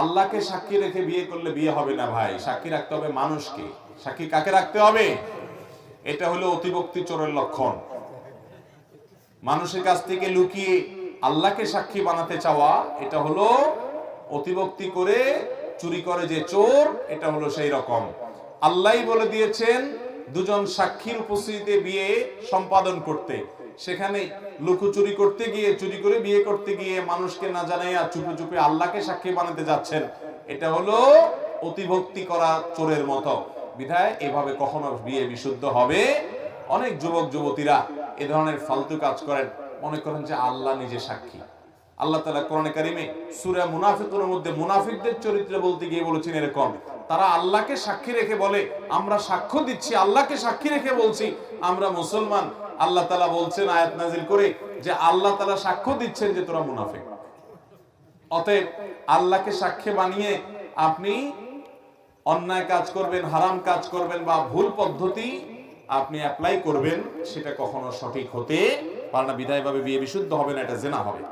আল্লাহকে সাক্ষী রেখে বিয়ে করলে বিয়ে হবে না ভাই। সাক্ষী রাখতে হবে মানুষকে। সাক্ষী কাকে রাখতে হবে? এটা হলো অতিভক্তি চোরের লক্ষণ। মানুষের কাছ থেকে লুকিয়ে আল্লাহকে সাক্ষী বানাতে চাওয়া, এটা হলো অতিভক্তি করে চুরি করে যে চোর, এটা হলো সেই রকম। আল্লাহই বলে দিয়েছেন দুজন সাক্ষীর উপস্থিতিতে বিয়ে সম্পাদন করতে। সেখানে লুকোচুরি করতে গিয়ে, চুরি করে বিয়ে করতে গিয়ে মানুষকে না জানাইয়া চুপে চুপে আল্লাহকে সাক্ষী বানাতে যাচ্ছেন। এটা হলো অতিভক্তি করা চোরের মতো। বিধায় এভাবে কখনো বিয়ে বিশুদ্ধ হবে? অনেক যুবক, যুবতীরা এ ধরনের ফালতু কাজ করেন। মনে করেন যে আল্লাহ নিজে সাক্ষী। আল্লাহ তালা কোরআনে কারিমে সুরা মুনাফিকের মধ্যে মুনাফিকদের চরিত্র বলতে গিয়ে বলেছেন এরকম, তারা আল্লাহকে সাক্ষী রেখে বলে, আমরা সাক্ষ্য দিচ্ছি, আল্লাহকে সাক্ষী রেখে বলছি, আমরা মুসলমান। আল্লাহ তালা বলছেন আয়াত নাজিল করে যে আল্লাহ তালা সাক্ষ্য দিচ্ছেন যে তোরা মুনাফিক। অতএব আল্লাহকে সাক্ষী বানিয়ে আপনি অন্যায় কাজ করবেন, হারাম কাজ করবেন বা ভুল পদ্ধতি আপনি অ্যাপ্লাই করবেন, সেটা কখনো সঠিক হতে পারে না। বিধায় ভাবে বিয়ে বিশুদ্ধ হবে না, এটা জেনা হবে।